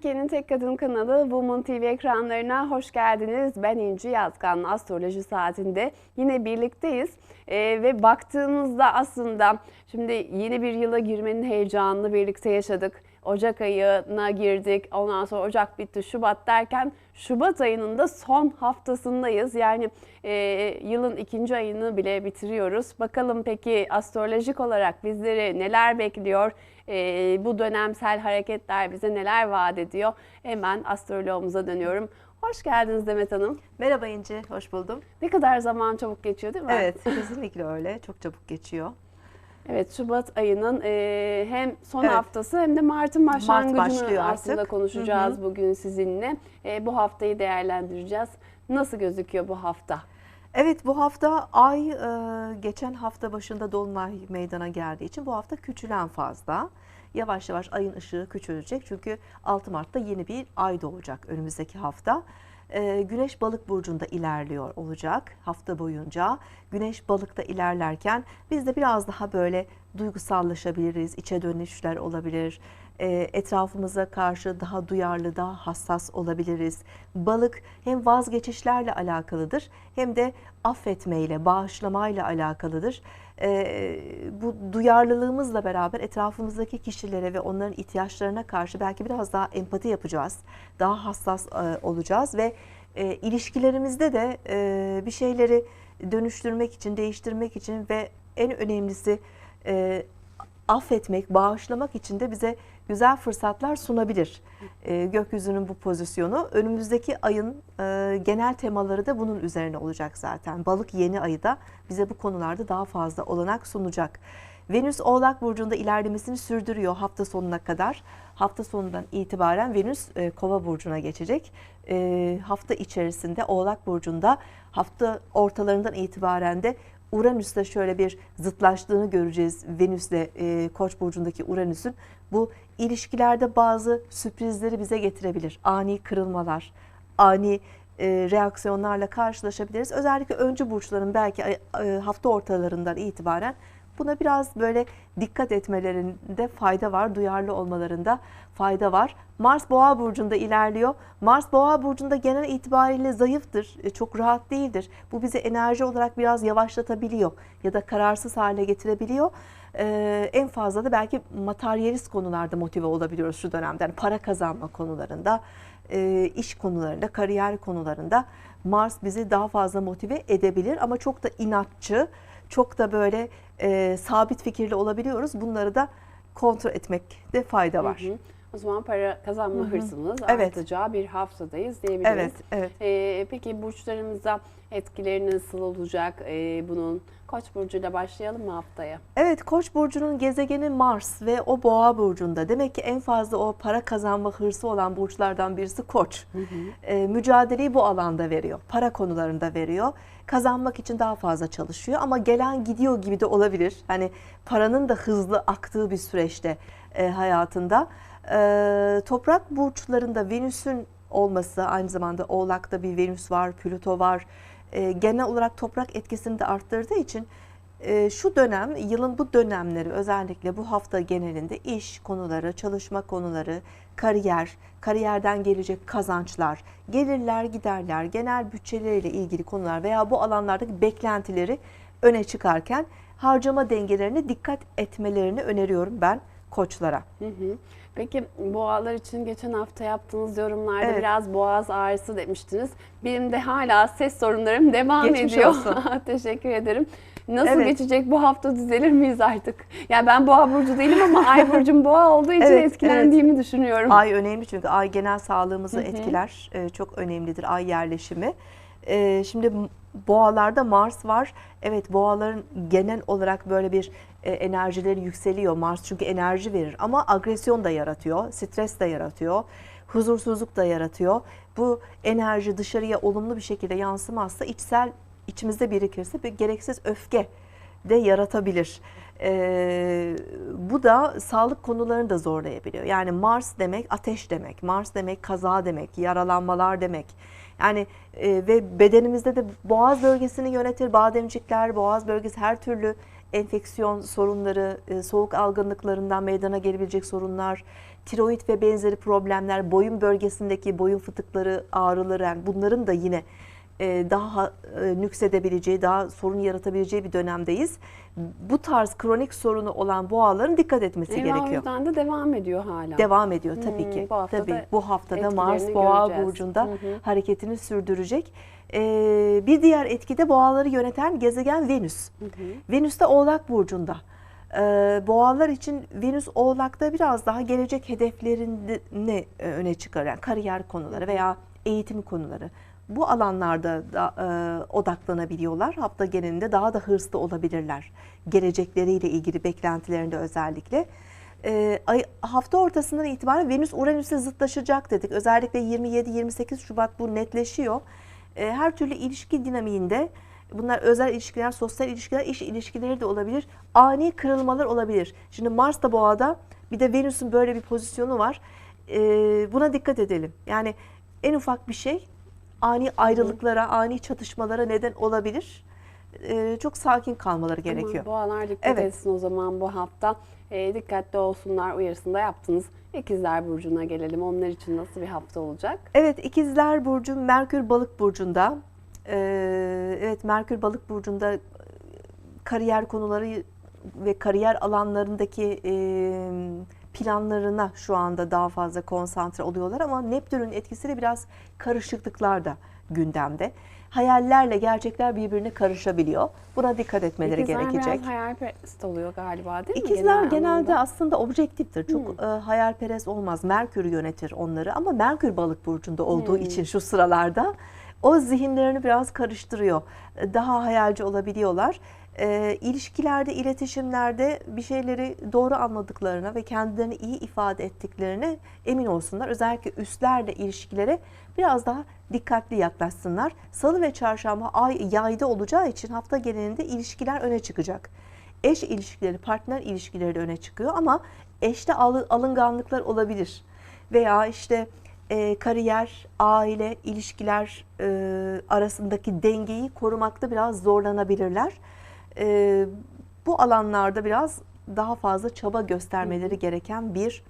Türkiye'nin tek kadın kanalı Woman TV ekranlarına hoş geldiniz. Ben İnci Yazgan Astroloji Saati'nde yine birlikteyiz. Ee, ve baktığımızda aslında şimdi yeni bir yıla girmenin heyecanını birlikte yaşadık. Ocak ayına girdik. Ondan sonra Ocak bitti, Şubat derken Şubat ayının da son haftasındayız. Yani e, yılın ikinci ayını bile bitiriyoruz. Bakalım peki astrolojik olarak bizleri neler bekliyor? E, bu dönemsel hareketler bize neler vaat ediyor? Hemen astroloğumuza dönüyorum. Hoş geldiniz Demet Hanım. Merhaba İnci, hoş buldum. Ne kadar zaman çabuk geçiyor değil mi? Evet, kesinlikle öyle. Çok çabuk geçiyor. Evet Şubat ayının e, hem son Evet. haftası hem de Mart'ın başlangıcını başlıyor aslında artık. konuşacağız bugün sizinle. E, bu haftayı değerlendireceğiz. Nasıl gözüküyor bu hafta? Evet, bu hafta ay e, geçen hafta başında dolunay meydana geldiği için bu hafta küçülen fazla. Yavaş yavaş ayın ışığı küçülecek çünkü 6 Mart'ta yeni bir ay doğacak önümüzdeki hafta. E, Güneş balık burcunda ilerliyor olacak hafta boyunca. Güneş balıkta ilerlerken biz de biraz daha böyle duygusallaşabiliriz, içe dönüşler olabilir. E, etrafımıza karşı daha duyarlı, daha hassas olabiliriz. Balık hem vazgeçişlerle alakalıdır hem de affetmeyle, bağışlamayla alakalıdır. E, bu duyarlılığımızla beraber etrafımızdaki kişilere ve onların ihtiyaçlarına karşı belki biraz daha empati yapacağız. Daha hassas e, olacağız ve e, ilişkilerimizde de e, bir şeyleri dönüştürmek için, değiştirmek için ve en önemlisi e, affetmek, bağışlamak için de bize güzel fırsatlar sunabilir. E, gökyüzünün bu pozisyonu önümüzdeki ayın e, genel temaları da bunun üzerine olacak zaten. Balık yeni ayı da bize bu konularda daha fazla olanak sunacak. Venüs Oğlak Burcu'nda ilerlemesini sürdürüyor hafta sonuna kadar. Hafta sonundan itibaren Venüs e, Kova Burcu'na geçecek. E, hafta içerisinde Oğlak Burcu'nda hafta ortalarından itibaren de Uranüs'le şöyle bir zıtlaştığını göreceğiz. Venüs'le e, Koç burcundaki Uranüs'ün bu ilişkilerde bazı sürprizleri bize getirebilir. Ani kırılmalar, ani e, reaksiyonlarla karşılaşabiliriz. Özellikle öncü burçların belki e, hafta ortalarından itibaren buna biraz böyle dikkat etmelerinde fayda var, duyarlı olmalarında fayda var. Mars Boğa burcunda ilerliyor. Mars Boğa burcunda genel itibariyle zayıftır, e, çok rahat değildir. Bu bizi enerji olarak biraz yavaşlatabiliyor ya da kararsız hale getirebiliyor. Ee, en fazla da belki materyalist konularda motive olabiliyoruz şu dönemde. Yani para kazanma konularında, e, iş konularında, kariyer konularında Mars bizi daha fazla motive edebilir ama çok da inatçı, çok da böyle e, sabit fikirli olabiliyoruz. Bunları da kontrol etmekte fayda var. Hı hı. O zaman para kazanma Hı hı. hırsımız Evet. artacağı bir haftadayız diyebiliriz. Evet, evet. Ee, peki burçlarımıza etkileri nasıl olacak ee, bunun? Koç burcuyla başlayalım mı haftaya? Evet Koç burcunun gezegeni Mars ve o Boğa burcunda. Demek ki en fazla o para kazanma hırsı olan burçlardan birisi Koç. Ee, mücadeleyi bu alanda veriyor. Para konularında veriyor. Kazanmak için daha fazla çalışıyor ama gelen gidiyor gibi de olabilir. Hani paranın da hızlı aktığı bir süreçte e, hayatında. Ee, toprak burçlarında Venüs'ün olması aynı zamanda Oğlak'ta bir Venüs var, Plüto var. Ee, genel olarak toprak etkisini de arttırdığı için e, şu dönem, yılın bu dönemleri özellikle bu hafta genelinde iş konuları, çalışma konuları, kariyer, kariyerden gelecek kazançlar, gelirler, giderler, genel bütçeleriyle ilgili konular veya bu alanlardaki beklentileri öne çıkarken harcama dengelerine dikkat etmelerini öneriyorum ben koçlara. Hı hı. Peki boğalar için geçen hafta yaptığınız yorumlarda Evet. biraz boğaz ağrısı demiştiniz. Benim de hala ses sorunlarım devam Geçmiş ediyor. olsun. Teşekkür ederim. Nasıl Evet. geçecek bu hafta düzelir miyiz artık? Yani ben boğa burcu değilim ama ay burcum boğa olduğu için Evet, etkilendiğimi düşünüyorum. Ay önemli çünkü ay genel sağlığımızı etkiler. Ee, çok önemlidir ay yerleşimi. Ee, şimdi boğalarda Mars var. Evet boğaların genel olarak böyle bir e, enerjileri yükseliyor. Mars çünkü enerji verir ama agresyon da yaratıyor, stres de yaratıyor, huzursuzluk da yaratıyor. Bu enerji dışarıya olumlu bir şekilde yansımazsa içsel içimizde birikirse bir gereksiz öfke de yaratabilir. Ee, bu da sağlık konularını da zorlayabiliyor. Yani Mars demek ateş demek, Mars demek kaza demek, yaralanmalar demek. Yani e, ve bedenimizde de boğaz bölgesini yönetir, bademcikler, boğaz bölgesi her türlü enfeksiyon sorunları, e, soğuk algınlıklarından meydana gelebilecek sorunlar, tiroid ve benzeri problemler, boyun bölgesindeki boyun fıtıkları, ağrıları yani bunların da yine daha e, nüksedebileceği, daha sorun yaratabileceği bir dönemdeyiz. Bu tarz kronik sorunu olan boğaların dikkat etmesi o gerekiyor. yüzden de devam ediyor hala. Devam ediyor tabii Hmm, ki. bu hafta tabii bu haftada Mars Boğa göreceğiz. burcunda Hı hı. hareketini sürdürecek. Ee, bir diğer etki de boğaları yöneten gezegen Venüs. Hı hı. Venüs de Oğlak burcunda. Ee, boğalar için Venüs Oğlak'ta biraz daha gelecek hedeflerini e, öne çıkaran kariyer konuları veya eğitim konuları. Bu alanlarda da e, odaklanabiliyorlar. Hafta genelinde daha da hırslı olabilirler. Gelecekleriyle ilgili beklentilerinde özellikle. E, ay, hafta ortasından itibaren Venüs Uranüs'e zıtlaşacak dedik. Özellikle 27-28 Şubat bu netleşiyor. E, her türlü ilişki dinamiğinde bunlar özel ilişkiler, sosyal ilişkiler, iş ilişkileri de olabilir. Ani kırılmalar olabilir. Şimdi Mars da boğada bir de Venüs'ün böyle bir pozisyonu var. E, buna dikkat edelim. Yani en ufak bir şey ani ayrılıklara, ani çatışmalara neden olabilir. E, çok sakin kalmaları gerekiyor. Aman boğalar dikkat Evet. etsin o zaman bu hafta. E, dikkatli olsunlar uyarısını da yaptınız. İkizler Burcu'na gelelim. Onlar için nasıl bir hafta olacak? Evet ikizler burcu Merkür balık burcunda. Ee, evet Merkür balık burcunda e, kariyer konuları ve kariyer alanlarındaki e, planlarına şu anda daha fazla konsantre oluyorlar ama Neptün'ün etkisiyle biraz karışıklıklar da gündemde. Hayallerle gerçekler birbirine karışabiliyor. Buna dikkat etmeleri İkizler gerekecek. biraz hayalperest oluyor galiba değil mi? İkizler Genel genelde anlamda? aslında objektiftir. Çok e, hayalperest olmaz. Merkür yönetir onları ama Merkür balık burcunda olduğu Hmm. için şu sıralarda o zihinlerini biraz karıştırıyor. E, Daha hayalci olabiliyorlar. E, ilişkilerde, iletişimlerde bir şeyleri doğru anladıklarına ve kendilerini iyi ifade ettiklerine emin olsunlar. Özellikle üstlerle ilişkilere biraz daha dikkatli yaklaşsınlar. Salı ve çarşamba ay yayda olacağı için hafta genelinde ilişkiler öne çıkacak eş ilişkileri, partner ilişkileri de öne çıkıyor ama eşte alı- alınganlıklar olabilir. Veya işte e, kariyer, aile, ilişkiler e, arasındaki dengeyi korumakta biraz zorlanabilirler. E, bu alanlarda biraz daha fazla çaba göstermeleri gereken bir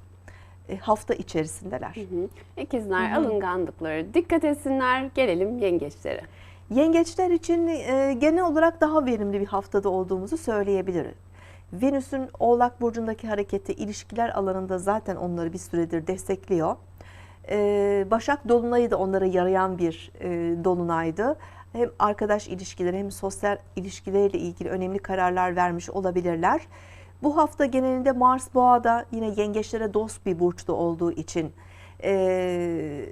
e, hafta içerisindeler. Hı hı. İkizler alınganlıkları dikkat etsinler. Gelelim yengeçlere. Yengeçler için e, genel olarak daha verimli bir haftada olduğumuzu söyleyebiliriz. Venüs'ün Oğlak Burcu'ndaki hareketi ilişkiler alanında zaten onları bir süredir destekliyor. E, Başak Dolunay'ı da onlara yarayan bir e, dolunaydı. Hem arkadaş ilişkileri hem sosyal ilişkileriyle ilgili önemli kararlar vermiş olabilirler. Bu hafta genelinde Mars Boğa'da yine yengeçlere dost bir burçta olduğu için e,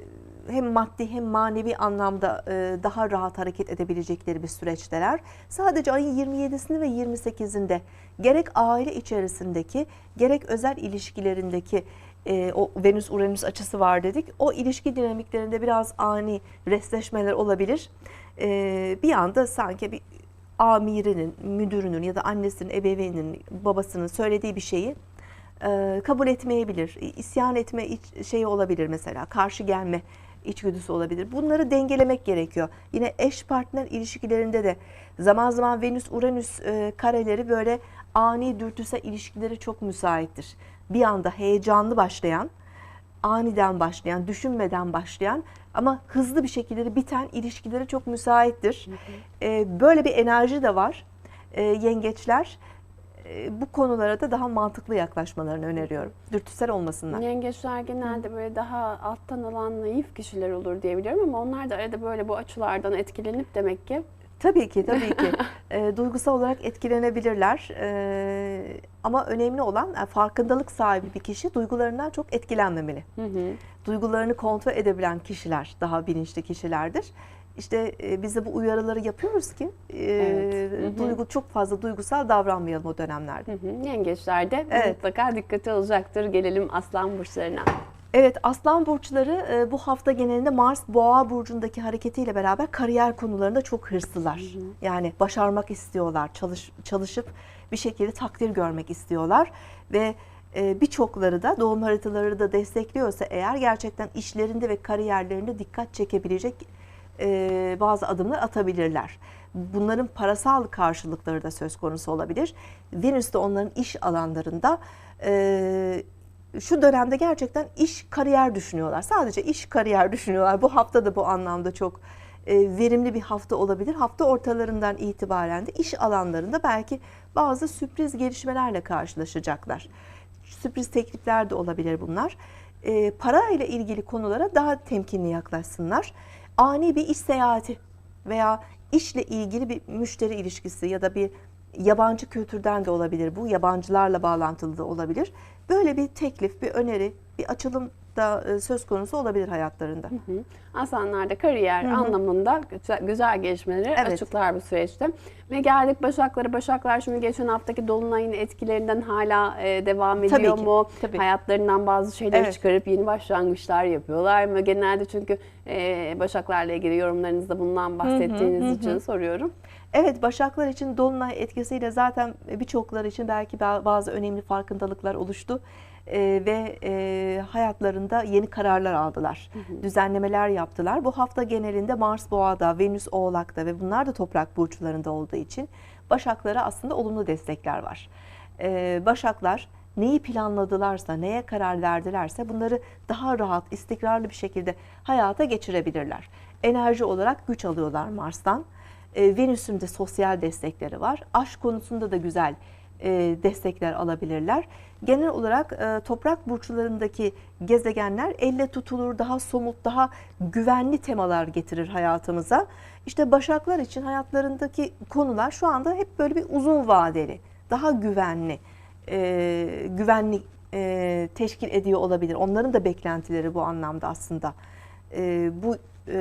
hem maddi hem manevi anlamda e, daha rahat hareket edebilecekleri bir süreçteler. Sadece ayın 27'sinde ve 28'inde gerek aile içerisindeki gerek özel ilişkilerindeki e, o Venüs Uranüs açısı var dedik. O ilişki dinamiklerinde biraz ani restleşmeler olabilir. E, bir anda sanki bir amirinin, müdürünün ya da annesinin, ebeveyninin, babasının söylediği bir şeyi e, kabul etmeyebilir. İsyan etme şeyi olabilir mesela. Karşı gelme içgüdüsü olabilir. Bunları dengelemek gerekiyor. Yine eş partner ilişkilerinde de zaman zaman Venüs Uranüs e, kareleri böyle ani dürtüsel ilişkileri çok müsaittir. Bir anda heyecanlı başlayan, aniden başlayan, düşünmeden başlayan ama hızlı bir şekilde biten ilişkileri çok müsaittir. E, böyle bir enerji de var. E, yengeçler e, bu konulara da daha mantıklı yaklaşmalarını öneriyorum. Dürtüsel olmasınlar. Yengeçler genelde böyle daha alttan alan naif kişiler olur diye biliyorum ama onlar da arada böyle bu açılardan etkilenip demek ki Tabii ki, tabii ki. E, duygusal olarak etkilenebilirler. E, ama önemli olan yani farkındalık sahibi bir kişi duygularından çok etkilenmemeli. hı hı. Duygularını kontrol edebilen kişiler daha bilinçli kişilerdir. İşte e, biz de bu uyarıları yapıyoruz ki e, Evet. Hı hı. duygu çok fazla duygusal davranmayalım o dönemlerde. Hı hı. Yengeçler de Evet. mutlaka dikkate alacaktır. Gelelim aslan burçlarına. Evet aslan burçları e, bu hafta genelinde Mars boğa burcundaki hareketiyle beraber kariyer konularında çok hırslılar. Yani başarmak istiyorlar, çalış, çalışıp bir şekilde takdir görmek istiyorlar ve e, birçokları da doğum haritaları da destekliyorsa eğer gerçekten işlerinde ve kariyerlerinde dikkat çekebilecek e, bazı adımlar atabilirler. Bunların parasal karşılıkları da söz konusu olabilir. Venüs de onların iş alanlarında şu dönemde gerçekten iş kariyer düşünüyorlar. Sadece iş kariyer düşünüyorlar. Bu hafta da bu anlamda çok e, verimli bir hafta olabilir. Hafta ortalarından itibaren de iş alanlarında belki bazı sürpriz gelişmelerle karşılaşacaklar. Sürpriz teklifler de olabilir bunlar. E, para ile ilgili konulara daha temkinli yaklaşsınlar. Ani bir iş seyahati veya işle ilgili bir müşteri ilişkisi ya da bir yabancı kültürden de olabilir bu. Yabancılarla bağlantılı da olabilir. Böyle bir teklif, bir öneri, bir açılım da e, söz konusu olabilir hayatlarında. Hı. Aslanlar da kariyer anlamında güzel, güzel gelişmeleri Evet. açıklar bu süreçte. Ve geldik Başaklara. Başaklar şimdi geçen haftaki Dolunay'ın etkilerinden hala e, devam Tabii ediyor ki, mu? tabii. Hayatlarından bazı şeyleri Evet. çıkarıp yeni başlangıçlar yapıyorlar mı? Genelde çünkü e, Başaklarla ilgili yorumlarınızda bundan bahsettiğiniz için soruyorum. Evet Başaklar için Dolunay etkisiyle zaten birçoklar için belki ba- bazı önemli farkındalıklar oluştu. Ee, ve e, hayatlarında yeni kararlar aldılar. Düzenlemeler yaptılar. Bu hafta genelinde Mars Boğa'da, Venüs Oğlak'ta ve bunlar da toprak burçlarında olduğu için Başaklara aslında olumlu destekler var. Ee, Başaklar neyi planladılarsa, neye karar verdilerse bunları daha rahat, istikrarlı bir şekilde hayata geçirebilirler. Enerji olarak güç alıyorlar Mars'tan. E, Venüs'ün de sosyal destekleri var. Aşk konusunda da güzel e, destekler alabilirler. Genel olarak e, toprak burçlarındaki gezegenler elle tutulur, daha somut, daha güvenli temalar getirir hayatımıza. İşte başaklar için hayatlarındaki konular şu anda hep böyle bir uzun vadeli, daha güvenli, e, güvenli e, teşkil ediyor olabilir. Onların da beklentileri bu anlamda aslında e, bu e,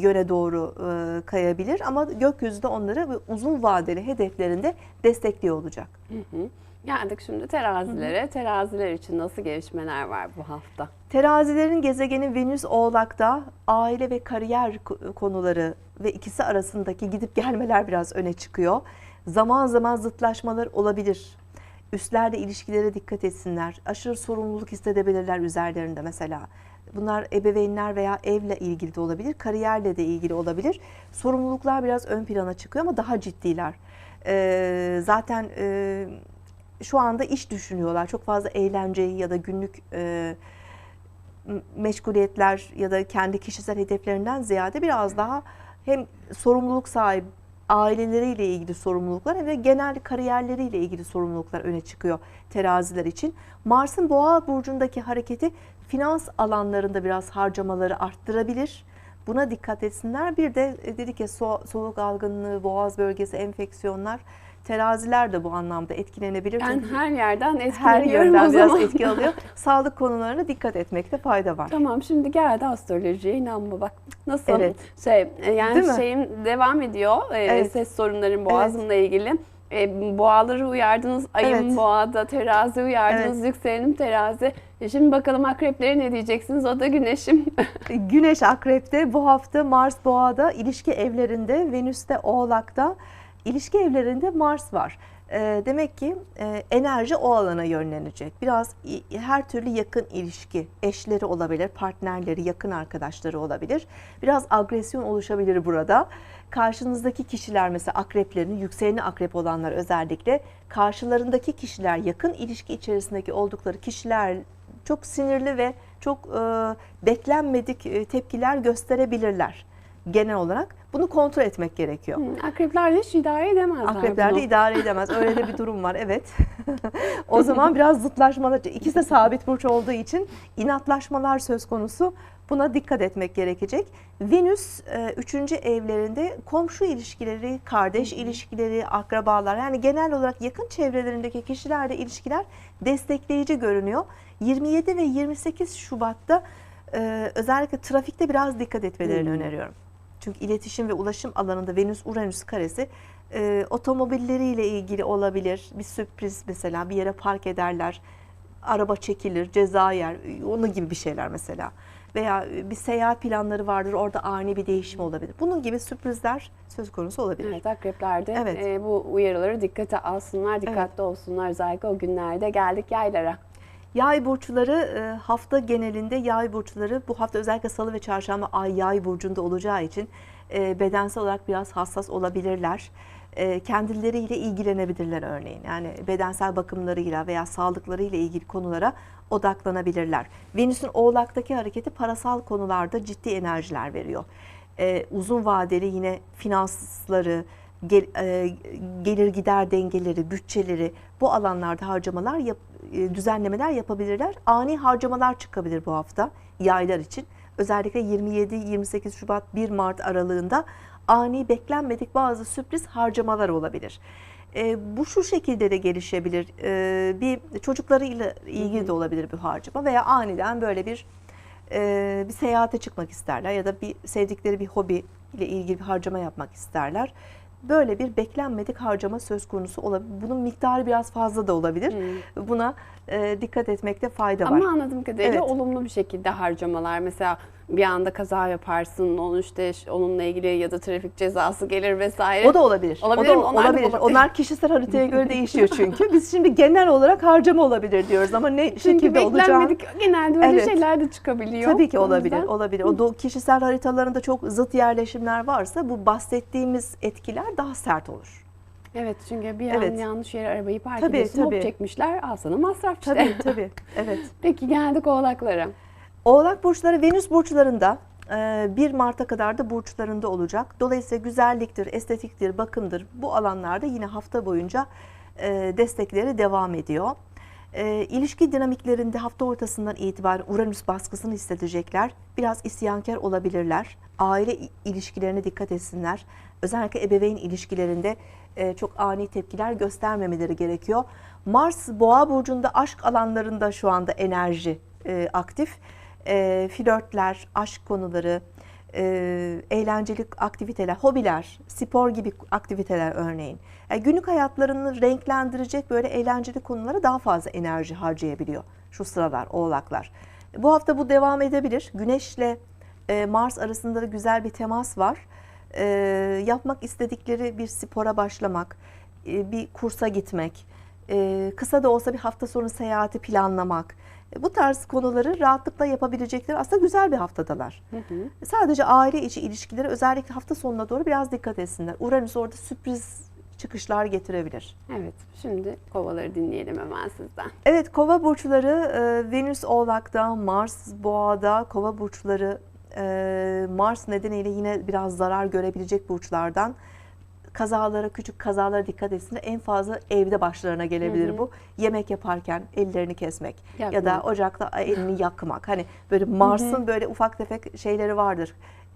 yöne doğru e, kayabilir ama gökyüzü de onları uzun vadeli hedeflerinde destekliyor olacak. Hı hı. Geldik şimdi terazilere. Teraziler için nasıl gelişmeler var bu hafta? Terazilerin gezegeni Venüs Oğlak'ta aile ve kariyer ko- konuları ve ikisi arasındaki gidip gelmeler biraz öne çıkıyor. Zaman zaman zıtlaşmalar olabilir. Üstlerle ilişkilere dikkat etsinler. Aşırı sorumluluk hissedebilirler üzerlerinde mesela. Bunlar ebeveynler veya evle ilgili de olabilir, kariyerle de ilgili olabilir. Sorumluluklar biraz ön plana çıkıyor ama daha ciddiler. Ee, zaten e, şu anda iş düşünüyorlar. Çok fazla eğlenceyi ya da günlük e, meşguliyetler ya da kendi kişisel hedeflerinden ziyade biraz daha hem sorumluluk sahibi aileleriyle ilgili sorumluluklar hem de genel kariyerleriyle ilgili sorumluluklar öne çıkıyor teraziler için. Mars'ın Boğa burcundaki hareketi finans alanlarında biraz harcamaları arttırabilir. Buna dikkat etsinler. Bir de e, dedik ya so- soğuk algınlığı, boğaz bölgesi enfeksiyonlar, teraziler de bu anlamda etkilenebilir. Ben Çünkü her yerden her etkileniyorum yönden o biraz zaman. etki alıyor. Sağlık konularına dikkat etmekte fayda var. Tamam şimdi geldi astrolojiye inanma bak nasıl Evet. şey e, yani Değil mi? şeyim devam ediyor e, Evet. ses sorunlarım boğazımla ilgili. E, boğaları uyardınız, ayım Evet. boğada, terazi uyardınız, yükselenim terazi. E, şimdi bakalım akreplere ne diyeceksiniz? O da güneşim. Güneş Akrep'te bu hafta Mars Boğa'da ilişki evlerinde, Venüs'te Oğlak'ta ilişki evlerinde Mars var. Ee, demek ki e, enerji o alana yönlenecek. Biraz her türlü yakın ilişki, eşleri olabilir, partnerleri, yakın arkadaşları olabilir. Biraz agresyon oluşabilir burada. Karşınızdaki kişiler mesela akreplerin, yükseleni akrep olanlar özellikle karşılarındaki kişiler, yakın ilişki içerisindeki oldukları kişiler çok sinirli ve çok e, beklenmedik e, tepkiler gösterebilirler genel olarak. Bunu kontrol etmek gerekiyor. Akrepler hiç idare edemezler Akrepler de idare edemez. Öyle de bir durum var evet. o zaman biraz zıtlaşmalar, ikisi de sabit burç olduğu için inatlaşmalar söz konusu. Buna dikkat etmek gerekecek. Venüs 3. evlerinde komşu ilişkileri, kardeş ilişkileri, akrabalar yani genel olarak yakın çevrelerindeki kişilerle ilişkiler destekleyici görünüyor. 27 ve 28 Şubat'ta e, özellikle trafikte biraz dikkat etmelerini öneriyorum. Çünkü iletişim ve ulaşım alanında Venüs-Uranüs karesi e, otomobilleriyle ilgili olabilir. Bir sürpriz mesela bir yere park ederler, araba çekilir, ceza yer, onun gibi bir şeyler mesela. Veya bir seyahat planları vardır, orada ani bir değişim olabilir. Bunun gibi sürprizler söz konusu olabilir. Evet akrepler de Evet. e, bu uyarıları dikkate alsınlar, dikkatli olsunlar özellikle o günlerde. Geldik yaylara. Yay burçları e, hafta genelinde yay burçları bu hafta özellikle salı ve çarşamba ay yay burcunda olacağı için e, bedensel olarak biraz hassas olabilirler. e, kendileriyle ilgilenebilirler örneğin. Yani bedensel bakımlarıyla veya sağlıklarıyla ilgili konulara odaklanabilirler. Venüs'ün Oğlak'taki hareketi parasal konularda ciddi enerjiler veriyor. Uzun vadeli yine finansları, gel- e, gelir gider dengeleri, bütçeleri bu alanlarda harcamalar yap, e, düzenlemeler yapabilirler. Ani harcamalar çıkabilir bu hafta yaylar için. Özellikle 27-28 Şubat 1 Mart aralığında ani beklenmedik bazı sürpriz harcamalar olabilir. E, bu şu şekilde de gelişebilir. E, bir çocuklarıyla ilgili de olabilir bu harcama veya aniden böyle bir e, bir seyahate çıkmak isterler ya da bir sevdikleri bir hobi ile ilgili bir harcama yapmak isterler. Böyle bir beklenmedik harcama söz konusu olabilir. Bunun miktarı biraz fazla da olabilir. Buna e, dikkat etmekte fayda var. Ama anladığım kadarıyla Evet. olumlu bir şekilde harcamalar. Mesela bir anda kaza yaparsın, onun işte onunla ilgili ya da trafik cezası gelir vesaire. O da olabilir. Olabilir o da mi? Onlar olabilir. olabilir. Onlar kişisel haritaya göre değişiyor çünkü. Biz şimdi genel olarak harcama olabilir diyoruz ama ne Çünkü şekilde olacağı beklenmedik genelde öyle Evet. şeyler de çıkabiliyor. Tabii ki olabilir. yüzden- Olabilir. O do- kişisel haritalarında çok zıt yerleşimler varsa bu bahsettiğimiz etkiler daha sert olur. Evet çünkü bir an Evet. yanlış yere arabayı park Tabii, ediyorsun, hop çekmişler, al sana masraf işte. Tabii tabii. Evet. Peki geldik oğlaklara. Oğlak burçları Venüs burçlarında e, 1 Mart'a kadar da burçlarında olacak. Dolayısıyla güzelliktir, estetiktir, bakımdır bu alanlarda yine hafta boyunca e, destekleri devam ediyor. E, İlişki dinamiklerinde hafta ortasından itibaren Uranüs baskısını hissedecekler. Biraz isyankar olabilirler. Aile ilişkilerine dikkat etsinler. Özellikle ebeveyn ilişkilerinde e, çok ani tepkiler göstermemeleri gerekiyor. Mars Boğa burcunda aşk alanlarında şu anda enerji e, aktif. E, flörtler, aşk konuları, e, eğlenceli aktiviteler, hobiler, spor gibi aktiviteler örneğin. Yani günlük hayatlarını renklendirecek böyle eğlenceli konulara daha fazla enerji harcayabiliyor şu sıralar oğlaklar. Bu hafta bu devam edebilir. Güneşle e, Mars arasında da güzel bir temas var. E, yapmak istedikleri bir spora başlamak, e, bir kursa gitmek, e, kısa da olsa bir hafta sonu seyahati planlamak. E, Bu tarz konuları rahatlıkla yapabilecekleri aslında güzel bir haftadalar. Sadece aile içi ilişkileri özellikle hafta sonuna doğru biraz dikkat etsinler. Uranüs orada sürpriz çıkışlar getirebilir. Evet şimdi kovaları dinleyelim hemen sizden. Evet kova burçları e, Venüs Oğlak'ta, Mars Boğa'da, kova burçları Mars nedeniyle yine biraz zarar görebilecek burçlardan. Kazalara, küçük kazalara dikkat etsinler. En fazla evde başlarına gelebilir bu. Yemek yaparken ellerini kesmek ya da Yakmak. ocakta elini yakmak. Hani böyle Mars'ın böyle ufak tefek şeyleri vardır.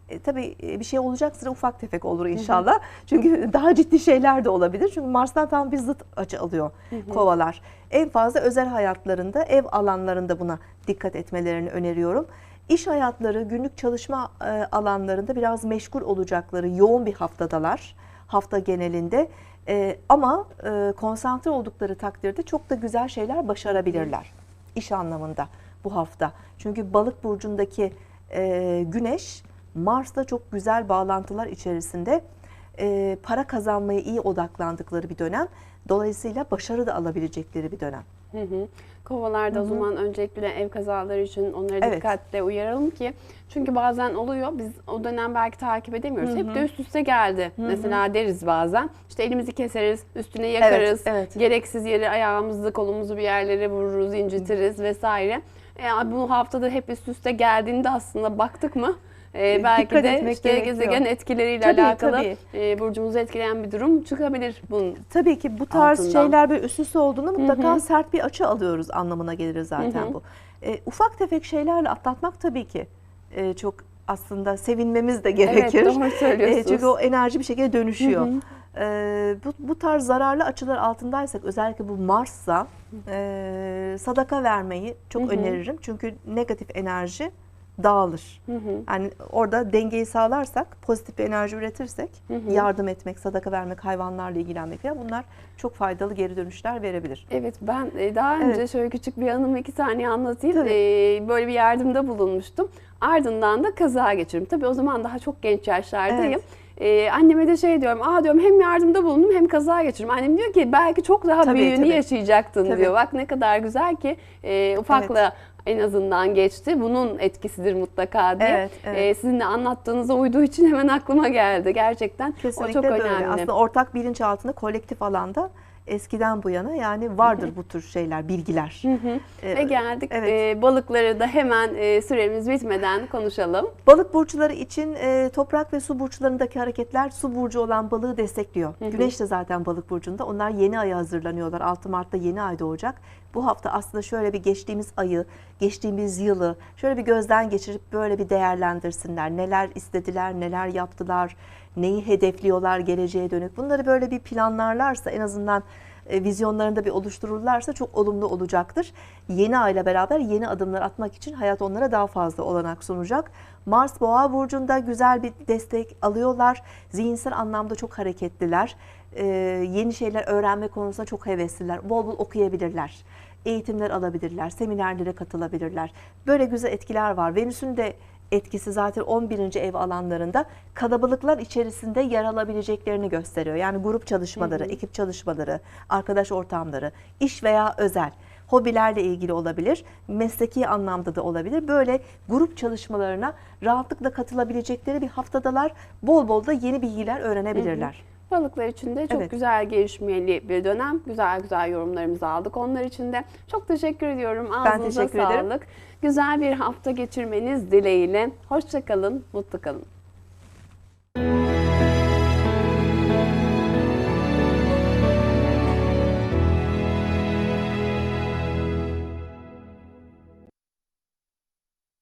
E, tabii e, bir şey olacaksa ufak tefek olur inşallah. Çünkü daha ciddi şeyler de olabilir. Çünkü Mars'tan tam bir zıt açı alıyor kovalar. En fazla özel hayatlarında, ev alanlarında buna dikkat etmelerini öneriyorum. İş hayatları, günlük çalışma e, alanlarında biraz meşgul olacakları yoğun bir haftadalar. Hafta genelinde. E, ama e, konsantre oldukları takdirde çok da güzel şeyler başarabilirler. İş anlamında bu hafta. Çünkü balık burcundaki e, güneş Mars'la çok güzel bağlantılar içerisinde e, para kazanmaya iyi odaklandıkları bir dönem. Dolayısıyla başarı da alabilecekleri bir dönem. Hı hı. Kovalarda o zaman öncelikle ev kazaları için onları Evet. dikkatle uyaralım ki. Çünkü bazen oluyor biz o dönem belki takip edemiyoruz. Hep de üst üste geldi. Mesela deriz bazen. İşte elimizi keseriz, üstüne yakarız. evet. Gereksiz yere ayağımızı, kolumuzu bir yerlere vururuz, incitiriz vesaire. E, bu haftada hep üst üste geldiğinde aslında baktık mı? E, belki Dikkat de işte gezegen etkileriyle Tabii, alakalı tabii. e, burcumuzu etkileyen bir durum çıkabilir bunun. Tabii ki bu tarz Altından. şeyler böyle üst üste olduğunda mutlaka sert bir açı alıyoruz anlamına gelir zaten bu. E, ufak tefek şeylerle atlatmak tabii ki e, çok aslında sevinmemiz de gerekir. Evet doğru E, söylüyorsunuz. çünkü o enerji bir şekilde dönüşüyor. E, bu, bu tarz zararlı açılar altındaysak özellikle bu Mars'sa e, sadaka vermeyi çok öneririm. Çünkü negatif enerji dağılır. Yani orada dengeyi sağlarsak, pozitif bir enerji üretirsek, yardım etmek, sadaka vermek, hayvanlarla ilgilenmek falan bunlar çok faydalı geri dönüşler verebilir. Evet ben e, daha önce Evet. şöyle küçük bir anımı iki saniye anlatayım. Tabii. E, Böyle bir yardımda bulunmuştum. Ardından da kaza geçirdim. Tabii o zaman daha çok genç yaşlardayım. Evet. E, anneme de şey diyorum, aa diyorum hem yardımda bulundum hem kaza geçirdim. Annem diyor ki belki çok daha Tabii, büyüğünü tabii. yaşayacaktın Tabii. diyor. Bak ne kadar güzel ki e, ufakla en azından geçti. Bunun etkisidir mutlaka diye. Evet, evet. Ee, sizin de anlattığınıza uyduğu için hemen aklıma geldi. Gerçekten Kesinlikle o çok önemli. Aslında ortak bilinç altında kolektif alanda eskiden bu yana yani vardır bu tür şeyler, bilgiler. Ee, Ve geldik evet. e, balıkları da hemen e, süremiz bitmeden konuşalım. Balık burçları için e, toprak ve su burçlarındaki hareketler su burcu olan balığı destekliyor. Güneş de zaten balık burcunda. Onlar yeni aya hazırlanıyorlar. 6 Mart'ta yeni ay doğacak. Bu hafta aslında şöyle bir geçtiğimiz ayı, geçtiğimiz yılı şöyle bir gözden geçirip böyle bir değerlendirsinler. Neler istediler, neler yaptılar, neyi hedefliyorlar geleceğe dönük. Bunları böyle bir planlarlarsa en azından e, vizyonlarında bir oluştururlarsa çok olumlu olacaktır. Yeni ayla beraber yeni adımlar atmak için hayat onlara daha fazla olanak sunacak. Mars Boğa burcunda güzel bir destek alıyorlar. Zihinsel anlamda çok hareketliler. E, yeni şeyler öğrenme konusunda çok hevesliler. Bol bol okuyabilirler. Eğitimler alabilirler, seminerlere katılabilirler. Böyle güzel etkiler var. Venüs'ün de etkisi zaten 11. ev alanlarında kalabalıklar içerisinde yer alabileceklerini gösteriyor. Yani grup çalışmaları, ekip çalışmaları, arkadaş ortamları, iş veya özel, hobilerle ilgili olabilir, mesleki anlamda da olabilir. Böyle grup çalışmalarına rahatlıkla katılabilecekleri bir haftadalar. Bol bol da yeni bilgiler öğrenebilirler. Balıklar için de çok Evet. güzel gelişmeli bir dönem. Güzel güzel yorumlarımızı aldık. Onlar için de çok teşekkür ediyorum. Ben Ağzınıza teşekkür ederim. Güzel bir hafta geçirmeniz dileğiyle. Hoşçakalın, mutlu kalın. Müzik